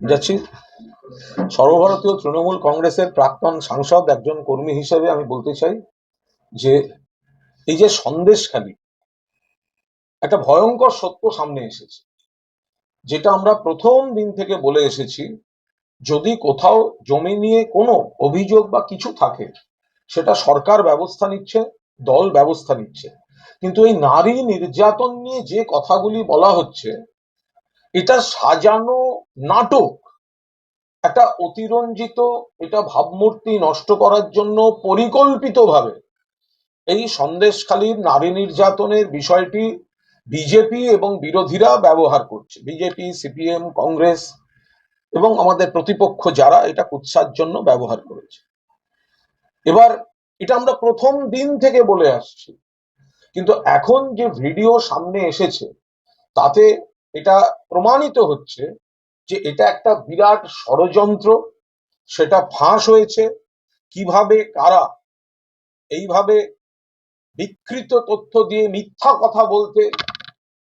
যাচ্ছি। সর্বভারতীয় তৃণমূল কংগ্রেসের প্রাক্তন সাংসদ একজন কর্মী হিসেবে আমি বলতে চাই যে, এই যে সন্দেশখালী, একটা ভয়ঙ্কর সত্য সামনে এসেছে, যেটা আমরা প্রথম দিন থেকে বলে এসেছি, যদি কোথাও জমি নিয়ে কোনো অভিযোগ বা কিছু থাকে, সেটা সরকার ব্যবস্থা নিচ্ছে দল ব্যবস্থা নিচ্ছে। কিন্তু এই নারী নির্যাতন নিয়ে যে কথাগুলি বলা হচ্ছে, এটা সাজানো নাটক। একটা অতিরঞ্জিত, এটা ভাবমূর্তি নষ্ট করার জন্য পরিকল্পিতভাবে এই সন্দেশখালীর নারী নির্যাতনের বিষয়টি বিজেপি এবং বিরোধীরা ব্যবহার করছে। বিজেপি, সিপিএম, কংগ্রেস এবং আমাদের প্রতিপক্ষ যারা এটা কুৎসার জন্য ব্যবহার করেছে। এবার এটা আমরা প্রথম দিন থেকে বলে আসছি। কিন্তু এখন যে ভিডিও সামনে এসেছে, তাতে এটা প্রমাণিত হচ্ছে যে এটা একটা বিরাট ষড়যন্ত্র, সেটা ফাঁস হয়েছে, কীভাবে কারা এইভাবে বিকৃত তথ্য দিয়ে মিথ্যা কথা বলতে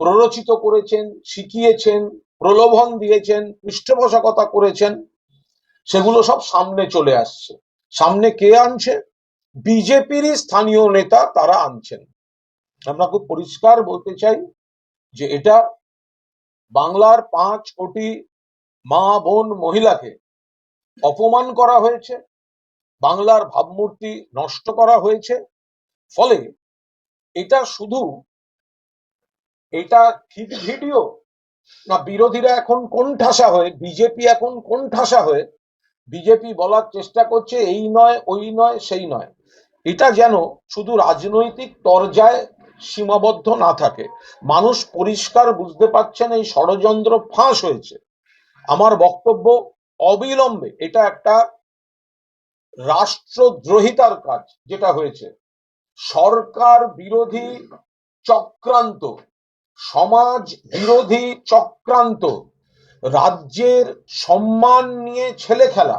প্ররোচিত করেছেন, শিখিয়েছেন, প্রলোভন দিয়েছেন, পৃষ্ঠপোষকতা করেছেন, সেগুলো সব সামনে চলে আসছে। সামনে কে আনছে? বিজেপিরই স্থানীয় নেতা তারা আনছেন। আমরা খুব পরিষ্কার বলতে চাই যে এটা বাংলার পাঁচ কোটি মা, বোন, মহিলাকে অপমান করা হয়েছে, বাংলার ভাবমূর্তি নষ্ট করা হয়েছে। ফলে এটা শুধু এটা ঠিক ভিডিও না, বিরোধীরা এখন কোন ঠাসা হয়ে, বিজেপি এখন কোন ঠাসা হয়ে, বিজেপি বলার চেষ্টা করছে এই নয়, ওই নয়, সেই নয়। এটা যেন শুধু রাজনৈতিক তরজায় সীমাবদ্ধ না থাকে। মানুষ পরিষ্কার বুঝতে পারছেন এই ষড়যন্ত্র ফাঁস হয়েছে। আমার বক্তব্য অবিলম্বে, এটা একটা রাষ্ট্রদ্রোহিতার কাজ যেটা হয়েছে। সরকার বিরোধী চক্রান্ত, সমাজ বিরোধী চক্রান্ত, রাজ্যের সম্মান নিয়ে ছেলে খেলা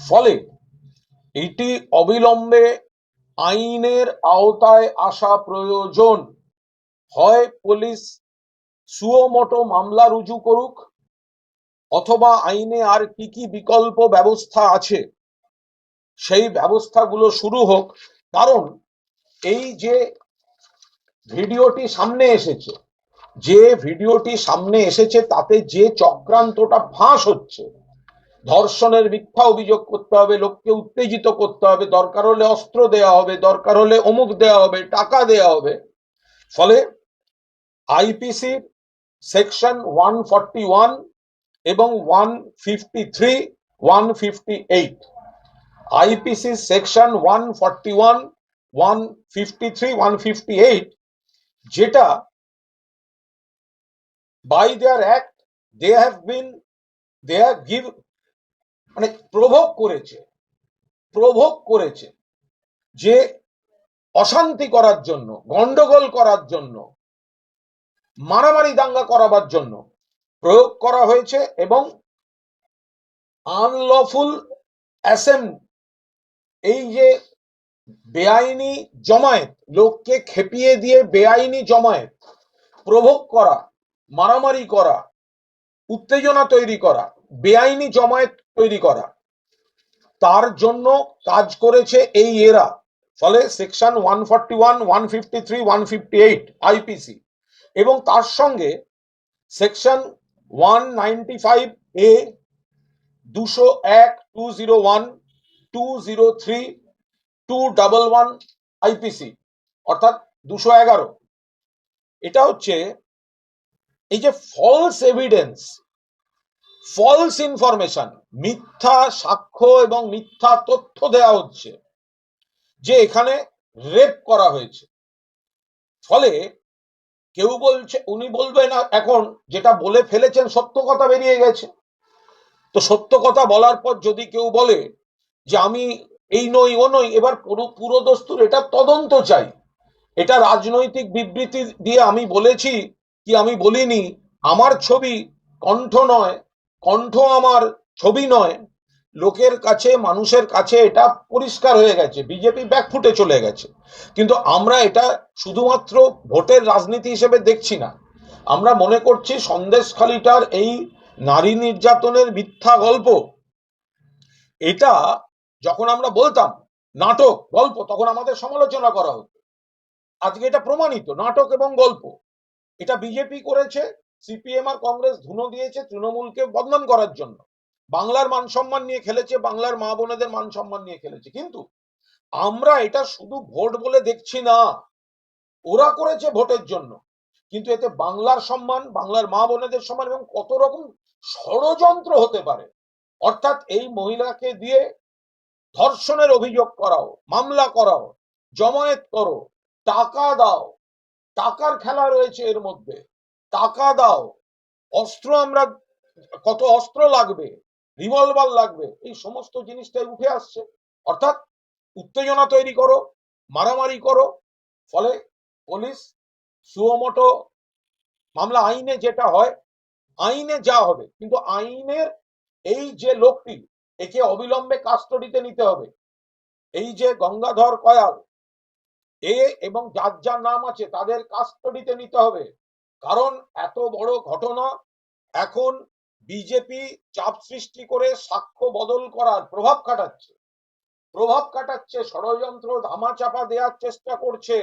ফলে এটি অবিলম্বে আইনের আওতায় আসা প্রয়োজন। হয় পুলিশ সুয়োমোটো মামলা রুজু করুক, অথবা আইনে আর কি কি বিকল্প ব্যবস্থা আছে, সেই ব্যবস্থাগুলো শুরু হোক। কারণ এই যে ভিডিওটি সামনে এসেছে, যে ভিডিওটি সামনে এসেছে তাতে যে চক্রান্তটা ফাঁস হচ্ছে ধর্ষণের মিথ্যা অভিযোগ করতে হবে, লোককে উত্তেজিত করতে হবে, দরকার হলে অস্ত্র দেয়া হবে, দরকার হলে অমুক দেয়া হবে, টাকা দেয়া হবে। ফলে আইপিসির সেকশন ওয়ান ফর্টি ওয়ান এবং one fifty three, one fifty eight, IPC section one forty one one fifty three, one fifty eight, যেটা by their act they have been they give মানে প্রভোগ করেছে প্রভোগ করেছে যে অশান্তি করার জন্য, গন্ডগোল করার জন্য, মারামারি দাঙ্গা করাবার জন্য প্রয়োগ করা হয়েছে এবং আনলফুল অ্যাসেম্ব এই যে বেআইনি জমায়েত, লোককে খেপিয়ে দিয়ে বেআইনি জমায়েত, প্রভোগ করা, মারামারি করা, উত্তেজনা তৈরি করা বেআইনি জমায়েত তৈরি করা। তার জন্য কাজ করেছে এই এরা। ফলে section one forty one one fifty three, one fifty eight IPC এবং তার সঙ্গে section one ninety five A দুশো এক two zero one two zero three two double one IPC অর্থাৎ দুশো এগারো। এটা হচ্ছে এই যে ফলস এভিডেন্স ফলস ইনফরমেশন মিথ্যা সাক্ষ্য এবং মিথ্যা তথ্য দেওয়া হচ্ছে, যে এখানে রেপ করা হয়েছে। ফলে কেউ বলছে, উনি বলবে না এখন যেটা বলে ফেলেছেন, সত্য কথা বেরিয়ে গেছে। তো সত্য কথা বলার পর যদি কেউ বলে যে আমি এই নই, ও নই, এবার পুরো পুরো দস্তুর, এটা তদন্ত চাই। এটা রাজনৈতিক বিবৃতি দিয়ে আমি বলেছি কি আমি বলিনি। আমার ছবি কণ্ঠ নয় কণ্ঠ আমার ছবি নয়। লোকের কাছে, মানুষের কাছে এটা পরিষ্কার হয়ে গেছে। বিজেপি ব্যাকফুটে চলে গেছে। কিন্তু আমরা এটা শুধুমাত্র ভোটের রাজনীতি হিসেবে দেখছি না। আমরা মনে করছি সন্দেশখালিটার এই নারী নির্যাতনের মিথ্যা গল্প। এটা যখন আমরা বলতাম, নাটক, গল্প, তখন আমাদের সমালোচনা করা হতো। আজকে এটা প্রমাণিত, নাটক এবং গল্প। এটা বিজেপি করেছে সিপিএম আর কংগ্রেস ধুনো দিয়েছে তৃণমূলকে বদনাম করার জন্য। বাংলার মান সম্মান নিয়ে খেলেছে, বাংলার মা বোনেদের মান সম্মান নিয়ে খেলেছে। কিন্তু আমরা এটা শুধু ভোট বলে দেখছি না, ওরা করেছে ভোটের জন্য। কিন্তু এতে বাংলার সম্মান, বাংলার মা বোনেদের সম্মান এবং কত রকম ষড়যন্ত্র হতে পারে। অর্থাৎ এই মহিলাকে দিয়ে ধর্ষণের অভিযোগ করাও, মামলা করাও, জমায়েত করো, টাকা দাও, টাকার খেলা রয়েছে এর মধ্যে। টাকা দাও। অস্ত্র আমরা, কত অস্ত্র লাগবে? রিভলভার লাগবে। এই সমস্ত জিনিসটাই উঠে আসছে। অর্থাৎ উত্তেজনা তৈরি করো, মারামারি করো। ফলে পুলিশ সুমোটো মামলা আইনে যেটা হয়, আইনে যা হবে। কিন্তু আইনের এই যে লোকটি, একে অবিলম্বে কাস্টডিতে নিতে হবে। এই যে গঙ্গাধর কয়াল, এ এবং যার যার নাম আছে, তাদের কাস্টডিতে নিতে হবে। কারণ এত বড় ঘটনা এখন বিজেপি চাপ সৃষ্টি করে সাক্ষ্য বদল করার প্রভাব খাটাচ্ছে। প্রভাব খাটাচ্ছে, ষড়যন্ত্র ধামাচাপা দেওয়ার চেষ্টা করছে।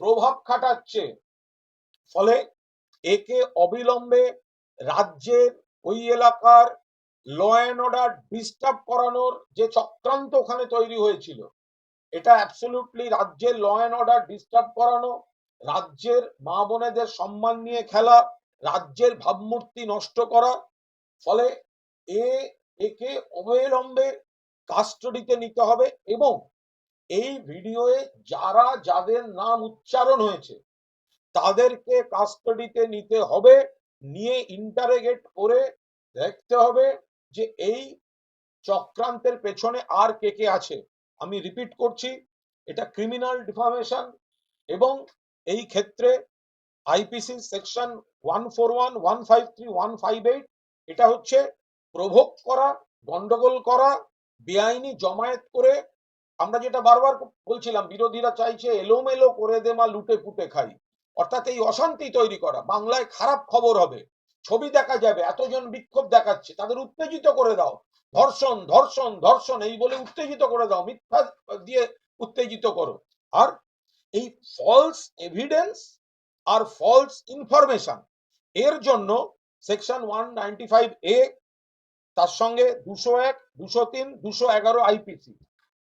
প্রভাব খাটাচ্ছে। ফলে একে অবিলম্বে রাজ্যের ওই এলাকার ল অ্যান্ড অর্ডার ডিস্টার্ব করানোর যে চক্রান্ত ওখানে তৈরি হয়েছিল, এটা অ্যাবসলিউটলি রাজ্যের ল অ্যান্ড অর্ডার ডিস্টার্ব করানো রাজ্যের মা বোনেদের সম্মান নিয়ে খেলা, রাজ্যের ভাবমূর্তি নষ্ট করা, ফলে এ, একে অবিলম্বে কাস্টডিতে নিতে হবে এবং এই ভিডিওয়ে যারা যাদের নাম উচ্চারণ হয়েছে, তাদেরকে কাস্টডিতে নিতে হবে, নিয়ে ইন্টারোগেট করে দেখতে হবে যে এই চক্রান্তের পেছনে আর কে কে আছে। আমি রিপিট করছি, এটা ক্রিমিনাল ডিফামেশন এবং এই ক্ষেত্রে IPC section one four one one five three one five eight এটা হচ্ছে প্রভোগ করা, গন্ডগোল করা, বেআইনি জমায়েত করে, আমরা যেটা বারবার বলছিলাম, বিরোধীরা চাইছে এলোমেলো করে দে মা লুটে পুটে খাই। অর্থাৎ এই অশান্তি তৈরি করা, বাংলায় খারাপ খবর হবে, ছবি দেখা যাবে, এতজন বিক্ষোভ দেখাচ্ছে, তাদের উত্তেজিত করে দাও, ধর্ষণ ধর্ষণ ধর্ষণ, এই বলে উত্তেজিত করে দাও, মিথ্যা দিয়ে উত্তেজিত করো। আর এই ফলস এভিডেন্স আর ফলস ইনফরমেশন এর জন্য সেকশন ওয়ান ফাইভ এ তার সঙ্গে দুশো এক, দুশো তিন, দুশো এগারো আইপিসি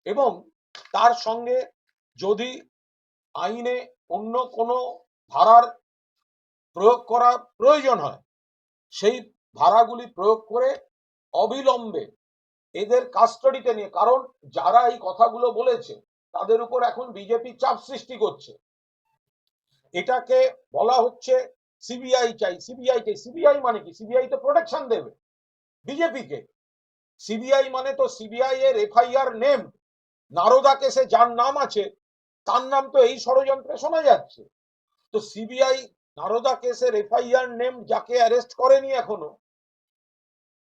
এবং তার সঙ্গে যদি আইনে অন্য কোনো ধারার প্রয়োগ করা প্রয়োজন হয়, সেই ধারাগুলি প্রয়োগ করে অবিলম্বে এদের কাস্টডিতে নিয়ে, কারণ যারা এই কথাগুলো বলেছে তাদের উপর এখন বিজেপি চাপ সৃষ্টি করছে। এটাকে বলা হচ্ছে সিবিআই চাই সিবিআই চাই সিবিআই মানে কি? সিবিআই তো প্রোটেকশন দেবে বিজেপিকে। সিবিআই মানে তো সিবিআই এর এফআইআর নেম নারদা কেসে যার নাম আছে, তার নাম তো এই ষড়যন্ত্রে শোনা যাচ্ছে। তো সিবিআই নারদা কেসের এফআইআর নেম যাকে অ্যারেস্ট করেনি এখনও,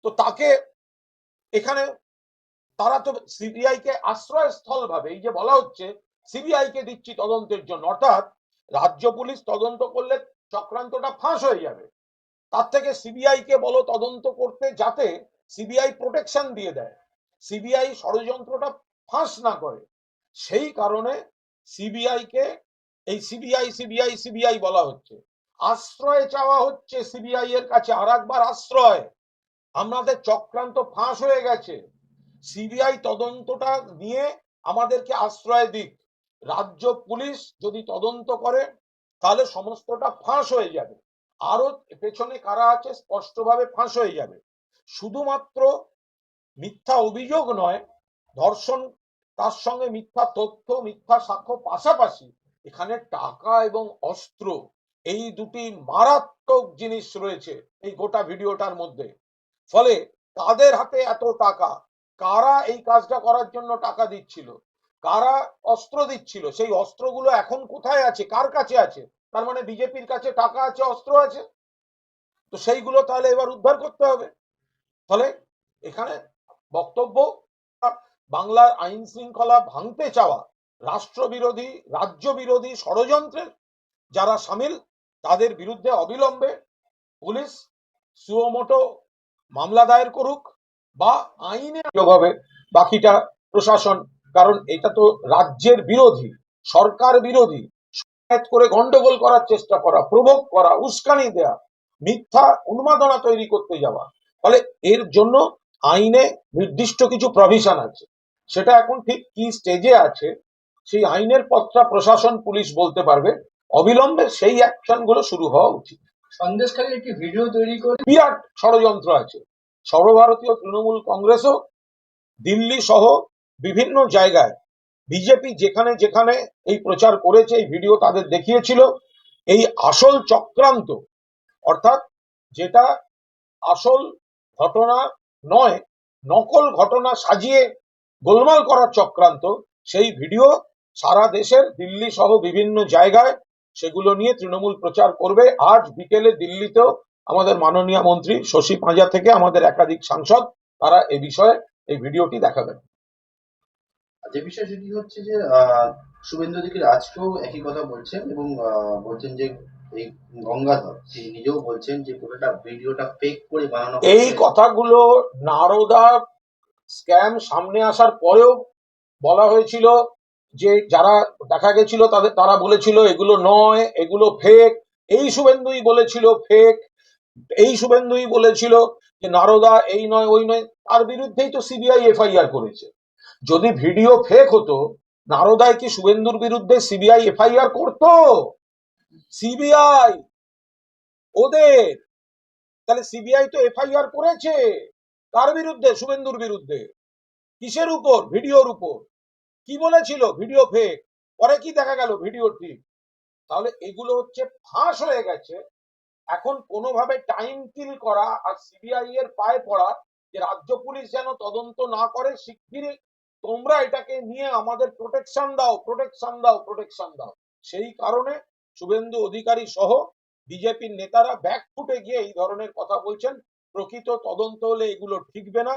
তো তাকে এখানে তারা তো সিবিআই কে আশ্রয়স্থল ভাবে এই যে বলা হচ্ছে, সিবিআই কে দিচ্ছি তদন্তের জন্য, অর্থাৎ রাজ্য পুলিশ তদন্ত করলে চক্রান্তটা ফাঁস হয়ে যাবে। তার থেকে সিবিআই কে বলো তদন্ত করতে যাতে সিবিআই প্রোটেকশন দিয়ে দেয়। সিবিআই ষড়যন্ত্রটা ফাঁস না করে। সেই কারণে সিবিআই কে এই সিবিআই সিবিআই সিবিআই বলা হচ্ছে। আশ্রয় চাওয়া হচ্ছে সিবিআই এর কাছে আর একবার আশ্রয়। আমাদের চক্রান্ত ফাঁস হয়ে গেছে। সিবিআই তদন্তটা নিয়ে আমাদেরকে আশ্রয় দিক। রাজ্য পুলিশ যদি তদন্ত করে, তাহলে সমস্তটা ফাঁস হয়ে যাবে। আরও পেছনে কারা আছে স্পষ্টভাবে ফাঁস হয়ে যাবে। শুধুমাত্র মিথ্যা অভিযোগ নয়, ধর্ষণ, তার সঙ্গে মিথ্যা তথ্য, মিথ্যা সাক্ষ্য পাশাপাশি এখানে টাকা এবং অস্ত্র, এই দুটি মারাত্মক জিনিস রয়েছে এই গোটা ভিডিওটার মধ্যে। ফলে তাদের হাতে এত টাকা কারা এই কাজটা করার জন্য টাকা দিচ্ছিল? কারা অস্ত্র দিচ্ছিল? সেই অস্ত্রগুলো এখন কোথায় আছে? কার কাছে আছে? তার মানে বিজেপির কাছে টাকা আছে, অস্ত্র আছে? তো সেইগুলো তাহলে এবার উদ্ধার করতে হবে। ফলে এখানে বক্তব্য, বাংলার আইন শৃঙ্খলা ভাঙতে চাওয়া রাষ্ট্রবিরোধী রাজ্য বিরোধী ষড়যন্ত্রের যারা সামিল, তাদের বিরুদ্ধে অবিলম্বে পুলিশ সুমোটো মামলা দায়ের করুক। বা আইনে যোগ হবে বাকিটা প্রশাসন কারণ এটা তো রাজ্যের বিরোধী সরকার বিরোধী করে গন্ডগোল করার চেষ্টা করা প্রভোগ করা উস্কানি দেয়া মিথ্যা উন্মাদনা তৈরি করতে যাওয়া। ফলে এর জন্য আইনে নির্দিষ্ট কিছু প্রভিশন আছে। সেটা এখন ঠিক কি স্টেজে আছে সেই আইনের পথটা প্রশাসন পুলিশ বলতে পারবে। অবিলম্বে সেই অ্যাকশনগুলো শুরু হওয়া উচিত। সন্দেশখালীর একটি ভিডিও তৈরি করে বিরাট ষড়যন্ত্র আছে। সর্বভারতীয় তৃণমূল কংগ্রেসও দিল্লি সহ বিভিন্ন জায়গায় বিজেপি যেখানে যেখানে এই প্রচার করেছে, এই ভিডিও তাদের দেখিয়েছিল, এই আসল চক্রান্ত, অর্থাৎ যেটা আসল ঘটনা নয়, নকল ঘটনা সাজিয়ে গোলমাল করার চক্রান্ত, সেই ভিডিও সারা দেশের দিল্লি সহ বিভিন্ন জায়গায় সেগুলো নিয়ে তৃণমূল প্রচার করবে। আজ বিকেলে দিল্লিতেও আমাদের মাননীয় মন্ত্রী শশী পাঁজা থেকে আমাদের একাধিক সাংসদ তারা এ বিষয়ে এই ভিডিওটি দেখাবেন। যে বিষয় সেটি হচ্ছে যে আহ, শুভেন্দু অধিকারী আজকেও একই কথা বলছেন এবং বলছেন যে এই গঙ্গাধর তিনি নিজেও বলছেন যে পুরোটা ভিডিওটা ফেক করে বানানো এই কথাগুলো নারদা স্ক্যাম সামনে আসার পরেও বলা হয়েছিল যে যারা দেখা গেছিল তাদের তারা বলেছিল এগুলো নয় এগুলো ফেক এই শুভেন্দুই বলেছিল ফেক এই শুভেন্দুই বলেছিল যে, নারদা, এই নয়, ওই নয়। তার বিরুদ্ধেই তো সিবিআই এফআইআর করেছে। যদি ভিডিও ফেক হতো নারদায় কি শুভেন্দুর বিরুদ্ধে সিবিআই এফআইআর করতো? সিবিআই! ওদের! তাহলে সিবিআই তো এফআইআর করেছে। কার বিরুদ্ধে? শুভেন্দুর বিরুদ্ধে। কিসের উপর? ভিডিওর উপর। কি বলেছিল? ভিডিও ফেক পরে কি দেখা গেল ভিডিও ঠিক? তাহলে এগুলো হচ্ছে ফাঁস হয়ে গেছে। এখন কোনোভাবে টাইম কিল করা আর সিবিআই এর পায়ে পড়া যে রাজ্য পুলিশ যেন তদন্ত না করে, শিগগিরই তোমরা এটাকে নিয়ে আমাদের প্রোটেকশন দাও প্রোটেকশন দাও প্রোটেকশন দাও। সেই কারণে শুভেন্দু অধিকারী সহ বিজেপির নেতারা ব্যাক ফুটে গিয়ে এই ধরনের কথা বলছেন। প্রকৃত তদন্ত হলে এগুলো ঠিকবে না।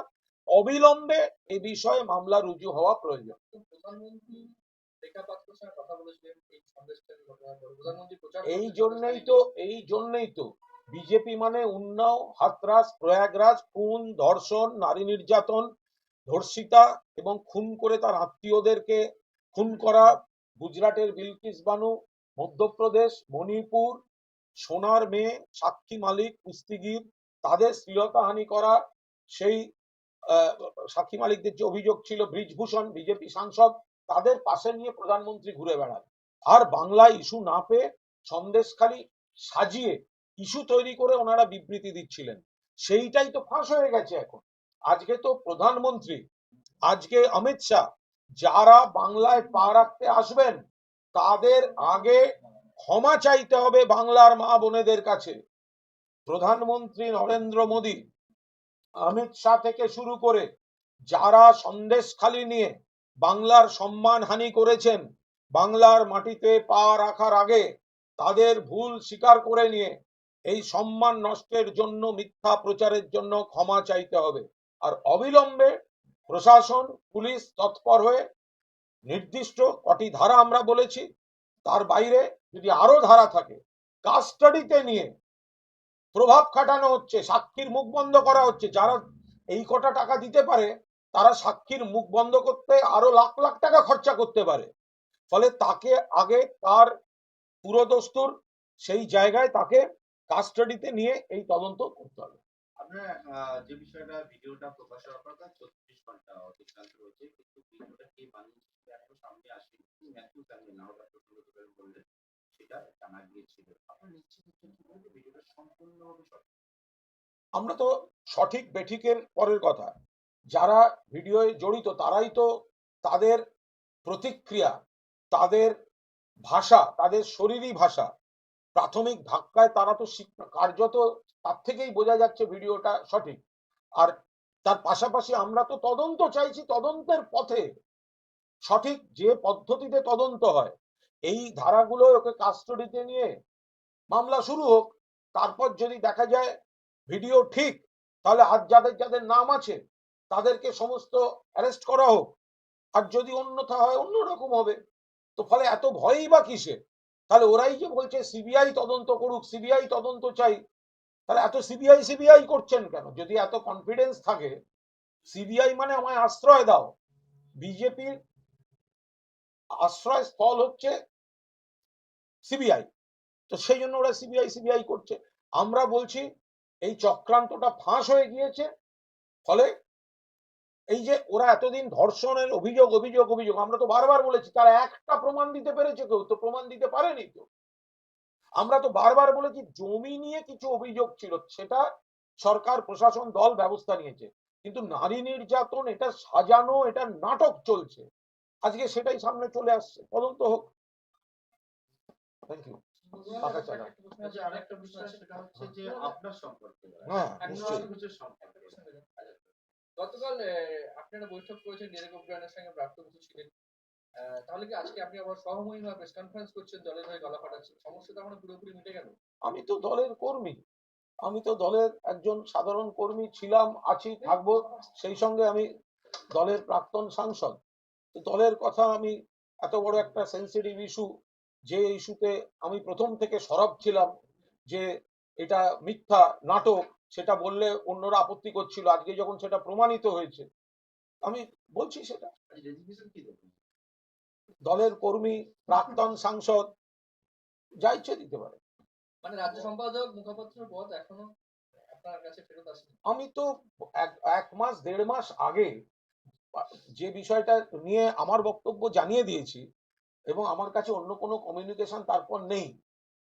অবিলম্বে এ বিষয়ে মামলা রুজু হওয়া প্রয়োজন। এই জন্যই তো এই জন্যই তো বিজেপি মানে উন্নাও হাতরাস প্রয়াগরাজ খুন ধর্ষণ নারী নির্যাতন ধর্ষিতা এবং খুন করে তার আত্মীয়দেরকে খুন করা গুজরাটের বিলকিস বানু মধ্যপ্রদেশ মণিপুর সোনার মেয়ে সাক্ষী মালিক কুস্তিগির তাদের শ্লীলতাহানি করা সেই আহ, সাক্ষী মালিকদের যে অভিযোগ ছিল ব্রিজভূষণ বিজেপি সাংসদ তাদের পাশে নিয়ে প্রধানমন্ত্রী ঘুরে বেড়ান আর বাংলা ইস্যু না পেয়ে সন্দেশখালি সাজিয়ে ইস্যু তৈরি করে ওনারা বিবৃতি দিচ্ছিলেন। সেইটাই তো ফাঁস হয়ে গেছে এখন। আজকে তো প্রধানমন্ত্রী, আজকে অমিত শাহ, যারা বাংলায় পা রাখতে আসবেন, তাদের আগে ক্ষমা চাইতে হবে বাংলার মা বোনেদের কাছে। প্রধানমন্ত্রী নরেন্দ্র মোদী, অমিত শাহ থেকে শুরু করে যারা সন্দেশখালি নিয়ে বাংলার সম্মান হানি করেছেন। বাংলার মাটিতে পা রাখার আগে তাদের ভুল স্বীকার করে নিয়ে এই সম্মান নষ্টের জন্য, মিথ্যা প্রচারের জন্য ক্ষমা চাইতে হবে। আর অবিলম্বে প্রশাসন, পুলিশ তৎপর হয়ে নির্দিষ্ট কটি ধারা আমরা বলেছি, তার বাইরে যদি আরও ধারা থাকে কাস্টাডিতে নিয়ে প্রভাব খাটানো হচ্ছে, সাক্ষীর মুখ বন্ধ করা হচ্ছে, যারা এই কটা টাকা দিতে পারে তারা সাক্ষীর মুখ বন্ধ করতে আরও লাখ লাখ টাকা খরচা করতে পারে। ফলে তাকে আগে তার পুরোদস্তুর সেই জায়গায় তাকে কাস্টাডিতে নিয়ে এই তদন্ত করতে হবে। যে বিষয়টা ভিডিওটা প্রকাশ হওয়ার পর তার ঘণ্টা অতিক্রান্ত রয়েছে কিন্তু ভিডিওটা কে বানিয়েছে এখনও সামনে আসেনি। ম্যাথিউ স্যামুয়েল নাহলে প্রসঙ্গ বললেন সেটা জানা গিয়েছিল। আপনার নিশ্চিত হচ্ছেন কীভাবে যে ভিডিওটা সম্পূর্ণভাবে সঠিক? আমরা তো সঠিক বেঠিকের পরের কথা। যারা ভিডিওয়ে জড়িত, তারাই তো তাদের প্রতিক্রিয়া, তাদের ভাষা, তাদের শরীরী ভাষা। প্রাথমিক ধাক্কায় তারা তো কার্যত তার থেকেই বোঝা যাচ্ছে ভিডিওটা সঠিক। আর তার পাশাপাশি আমরা তো তদন্ত চাইছি, তদন্তের পথে সঠিক যে পদ্ধতিতে তদন্ত হয়, এই ধারাগুলো ওকে কাস্টডিতে নিয়ে মামলা শুরু হোক, তারপর যদি দেখা যায় ভিডিও ঠিক, তাহলে আর যাদের যাদের নাম আছে তাদেরকে সমস্ত অ্যারেস্ট করা হোক। আর যদি অন্যথা হয়, অন্যরকম হবে। তো ফলে এত ভয়ই বা কিসে তাহলে ওরাই যে বলছে সিবিআই তদন্ত করুক সিবিআই তদন্ত চাই। তাহলে এত সিবিআই সিবিআই করছেন কেন? যদি এত কনফিডেন্স থাকে সিবিআই মানে আমায় আশ্রয় দাও। বিজেপির আশ্রয় স্থল হচ্ছে সিবিআই তো সেই জন্য ওরা সিবিআই সিবিআই করছে। আমরা বলছি, এই চক্রান্তটা ফাঁস হয়ে গিয়েছে। ফলে এই যে ওরা এতদিন ধর্ষণের অভিযোগ অভিযোগ অভিযোগ আমরা তো বারবার বলেছি তারা একটা প্রমাণ দিতে পেরেছে কেউ তো প্রমাণ দিতে পারেনি তো আমরা তো বারবার বলেছি জমি নিয়ে কিছু অভিযোগ ছিল সেটা সরকার প্রশাসন দল ব্যবস্থা নিয়েছে। কিন্তু নারী নির্যাতন এটা সাজানো এটা নাটক চলছে। আজকে সেটাই সামনে চলে আসছে। তদন্ত হোক। থ্যাংক ইউ ফাঁকা চালা। আচ্ছা, আরেকটা বিষয় সেটা হচ্ছে যে আপনার সম্পর্কে। হ্যাঁ একজন নিশ্চয়ই সবুজের সম্পর্কে গতকাল আপনারা বৈঠক করেছেন ডেরেক ওব্রায়নের সঙ্গে প্রাপ্ত বসু ছিলেন। তাহলে কি আজকে আপনি আবার সহময়ী প্রেস কনফারেন্স করছেন, দলের হয়ে গলা ফাটাচ্ছেন? সমস্যা তো এখন পুরোপুরি মিটে গেল। আমি তো দলের কর্মী। আমি তো দলের একজন সাধারণ কর্মী ছিলাম, আছি, থাকব, সেই সঙ্গে আমি দলের প্রাক্তন সাংসদ। দলের কথা আমি এত বড় একটা সেন্সিটিভ ইস্যু যে ইস্যুতে আমি প্রথম থেকে সরব ছিলাম, যে এটা মিথ্যা নাটক সেটা বললে অন্যরা আপত্তি করছিল। আজকে যখন সেটা প্রমাণিত হয়েছে আমি বলছি সেটা। দলের কর্মী প্রাক্তন সাংসদ যা ইচ্ছে দিতে পারে। মানে রাজ্য সম্পাদক মুখপাত্রের পদ এখনও আমি তো এক এক মাস দেড় মাস আগে যে বিষয়টা নিয়ে আমার বক্তব্য জানিয়ে দিয়েছি এবং আমার কাছে অন্য কোনো কমিউনিকেশন তারপর নেই।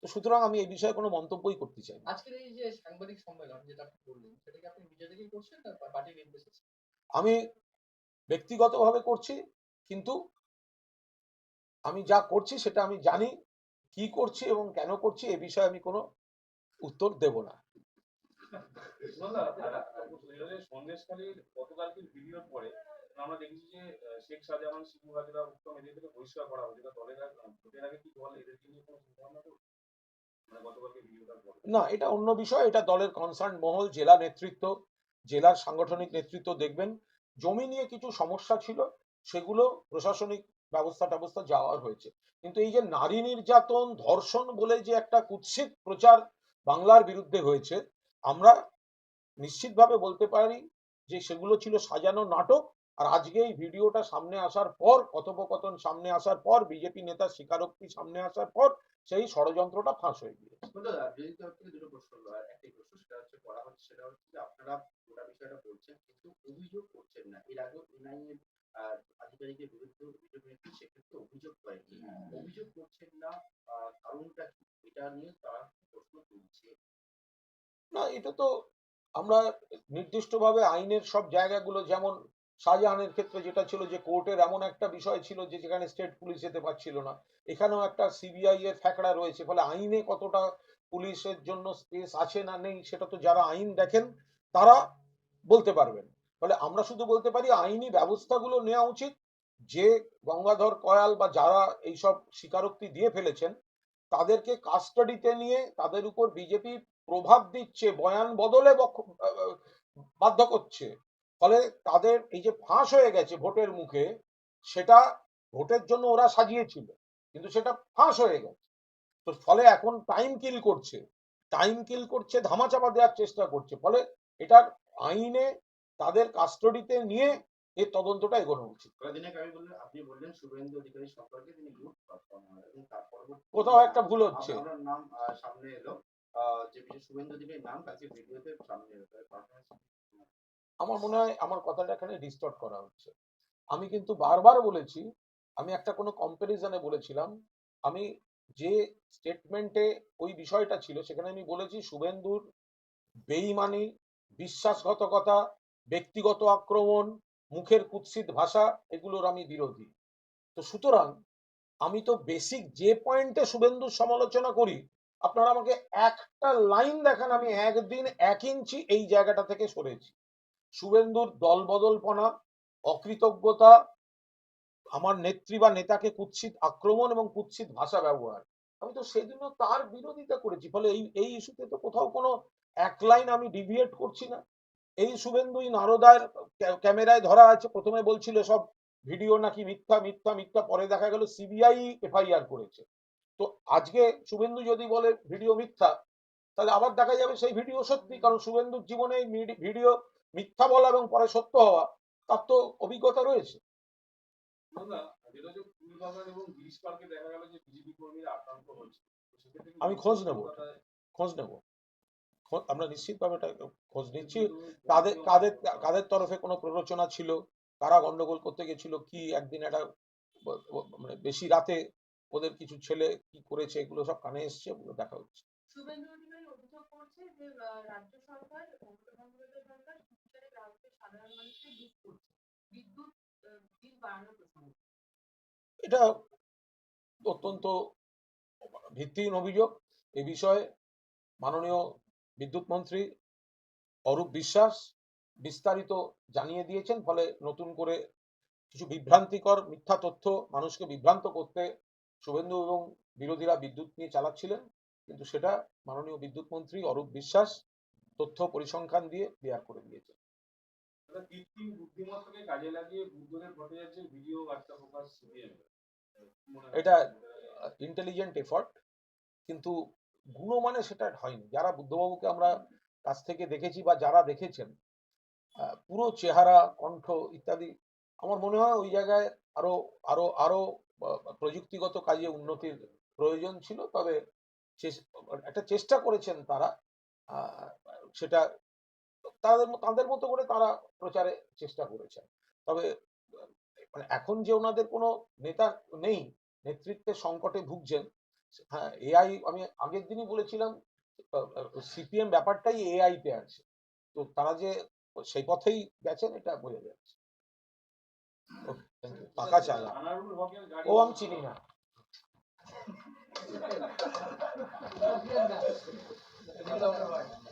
তো সুতরাং আমি এই বিষয়ে কোনো মন্তব্যই করতে চাই না। আজকের এই যে সাংবাদিক সম্মেলন যেটা আপনি বললেন সেটা কি আপনি নিজে থেকেই করছেন না? পার্টি নির্দেশে? আমি ব্যক্তিগতভাবে করছি কিন্তু আমি যা করছি সেটা আমি জানি কি করছি এবং কেন করছি এ বিষয়ে আমি কোনো উত্তর দেব না। পরে আমরা দেখেছি যে শেখ শাহজাহান শিবু হাজরা উত্তম এদের থেকে বহিষ্কার করা হয়েছে দলের আগে ভোটের আগে কি দল এদেরকে নিয়ে কোনো না, এটা অন্য বিষয়, এটা দলের কনসার্ন মহল, জেলা নেতৃত্ব, জেলার সাংগঠনিক নেতৃত্ব দেখবেন। জমি নিয়ে কিছু সমস্যা ছিল, সেগুলো প্রশাসনিক ব্যবস্থা ট্যবস্থা যাওয়ার হয়েছে। কিন্তু এই যে নারী নির্যাতন, ধর্ষণ বলে যে একটা কুৎসিত প্রচার বাংলার বিরুদ্ধে হয়েছে, আমরা নিশ্চিতভাবে বলতে পারি যে সেগুলো ছিল সাজানো নাটক, আর আজকে এই ভিডিওটা সামনে আসার পর, কথোপকথন সামনে আসার পর, বিজেপি নেতার স্বীকারোক্তি সামনে আসার পর সেই ষড়যন্ত্রটা ফাঁস হয়ে গিয়েছে। বন্ধু বিরোধী তরফ প্রশ্ন হলো। আর প্রশ্ন সেটা হচ্ছে করা হচ্ছে সেটা হচ্ছে যে আপনারা গোটা বিষয়টা বলছেন কিন্তু অভিযোগ করছেন না। এর আধিকারিকের বিরুদ্ধে অভিযোগ সেক্ষেত্রে অভিযোগ করেনি অভিযোগ করছেন না আহ, কারণটা কি? এটা নিয়ে তারা প্রশ্ন তুলছে? না এটা তো আমরা নির্দিষ্টভাবে আইনের সব জায়গাগুলো যেমন শাহজাহানের ক্ষেত্রে যেটা ছিল যে কোর্টের এমন একটা বিষয় ছিল যে যেখানে স্টেট পুলিশ যেতে পারছিল না। এখানেও একটা সিবিআই এর ফ্যাকড়া রয়েছে, ফলে আইনে কতটা পুলিশের জন্য স্পেস আছে না নেই সেটা তো যারা আইন দেখেন তারা বলতে পারবেন। ফলে আমরা শুধু বলতে পারি আইনি ব্যবস্থাগুলো নেওয়া উচিত। যে গঙ্গাধর কয়াল বা যারা এইসব স্বীকারোক্তি দিয়ে ফেলেছেন, তাদেরকে কাস্টাডিতে নিয়ে তাদের উপর বিজেপি প্রভাব দিচ্ছে, বয়ান বদলে বাধ্য করছে। ফলে তাদের এই যে ফাঁস হয়ে গেছে ভোটের মুখে সেটা ভোটের জন্য ওরা সাজিয়েছিল কিন্তু সেটা ফাঁস হয়ে গেছে। তো ফলে এখন টাইম কিল করছে। টাইম কিল করছে ধামাচাপা দেওয়ার চেষ্টা করছে। ফলে এটার আইনে তাদের কাস্টডিতে নিয়ে এর তদন্তটা এগোনো উচিত। আপনি বললেন শুভেন্দু অধিকারী সম্পর্কে তিনি কোথাও একটা ভুল হচ্ছে। নাম সামনে এলো। যে শুভেন্দু অধিকারীর নাম কাছে ভিডিওতে সামনে এলো। আমার মনে হয় আমার কথাটা এখানে ডিস্টর্ট করা হচ্ছে। আমি কিন্তু বারবার বলেছি, আমি একটা কোনো কম্পারিজনে বলেছিলাম, আমি যে স্টেটমেন্টে ওই বিষয়টা ছিল, সেখানে আমি বলেছি শুভেন্দুর বেইমানি, বিশ্বাসঘাতকতা, ব্যক্তিগত আক্রমণ, মুখের কুৎসিত ভাষা, এগুলোর আমি বিরোধী। তো সুতরাং আমি তো বেসিক যে পয়েন্টে শুভেন্দুর সমালোচনা করি, আপনারা আমাকে একটা লাইন দেখান, আমি একদিন এক ইঞ্চি এই জায়গাটা থেকে সরেছি। শুভেন্দুর দলবদলপনা, অকৃতজ্ঞতা, আমার নেত্রী বা নেতাকে কুৎসিত আক্রমণ এবং কুৎসিত ভাষা ব্যবহার। আমি তো সেদিনও তার বিরোধিতা করেছি, ফলে এই এই ইস্যুতে তো কোথাও কোনো এক লাইন আমি ডিভিয়েট করছি না। এই শুভেন্দুই নারদার ক্যামেরায় ধরা আছে, প্রথমে বলছিল সব ভিডিও নাকি মিথ্যা মিথ্যা মিথ্যা, পরে দেখা গেল সিবিআই এফআইআর করেছে। তো আজকে শুভেন্দু যদি বলে ভিডিও মিথ্যা, তাহলে আবার দেখা যাবে সেই ভিডিও সত্যি, কারণ শুভেন্দুর জীবনে ভিডিও মিথ্যা বলা এবং পরে সত্য হওয়া তার তো অভিজ্ঞতা রয়েছে। আমি খোঁজ নেব। খোঁজ নেব। খোঁজ- আমরা নিশ্চিতভাবে এটা খোঁজ নিচ্ছি। কাদের কাদের কাদের তরফে কোনো প্ররোচনা ছিল? কারা গন্ডগোল করতে গেছিল? কি একদিন একটা মানে বেশি রাতে ওদের কিছু ছেলে কি করেছে? এগুলো সব কানে এসছে ওগুলো দেখা হচ্ছে। শুভেন্দু অধিকারী অভিযোগ করছে যে রাজ্য সরকার এটা অত্যন্ত ভিত্তিহীন অভিযোগ। এ বিষয়ে মাননীয় বিদ্যুৎ মন্ত্রী অরূপ বিশ্বাস বিস্তারিত জানিয়ে দিয়েছেন, ফলে নতুন করে কিছু বিভ্রান্তিকর মিথ্যা তথ্য মানুষকে বিভ্রান্ত করতে শুভেন্দু এবং বিরোধীরা বিদ্যুৎ নিয়ে চালাচ্ছিলেন। কিন্তু সেটা মাননীয় বিদ্যুৎ মন্ত্রী অরূপ বিশ্বাস তথ্য পরিসংখ্যান দিয়ে ক্লিয়ার করে দিয়েছেন। কৃত্রিম বুদ্ধিমত্তাকে কাজে লাগিয়ে বুদ্ধদেব ভট্টাচার্যের ভিডিও বার্তা প্রকাশ এটা- ইন্টেলিজেন্ট এফর্ট কিন্তু গুণমানে সেটা হয়নি। যারা বুদ্ধবাবুকে আমরা কাছ থেকে দেখেছি বা যারা দেখেছেন পুরো চেহারা, কণ্ঠ ইত্যাদি, আমার মনে হয় ওই জায়গায় আরও আরও আরও প্রযুক্তিগত কাজে উন্নতির প্রয়োজন ছিল। তবে একটা চেষ্টা করেছেন তারা সেটা তাদের তাদের মতো করে তারা প্রচারে চেষ্টা করেছেন। তবে মানে এখন যে ওনাদের কোনো নেতা নেই নেতৃত্বের সংকটে ভুগছেন হ্যাঁ এআই আমি আগের দিনই বলেছিলাম সিপিএম ব্যাপারটাই এআই তে আছে। তো তারা যে সেই পথেই গেছেন এটা বোঝা যাচ্ছে. পাকা চালা। আনারুল হকের গাড়ি ও আমি চিনি না। ভাই।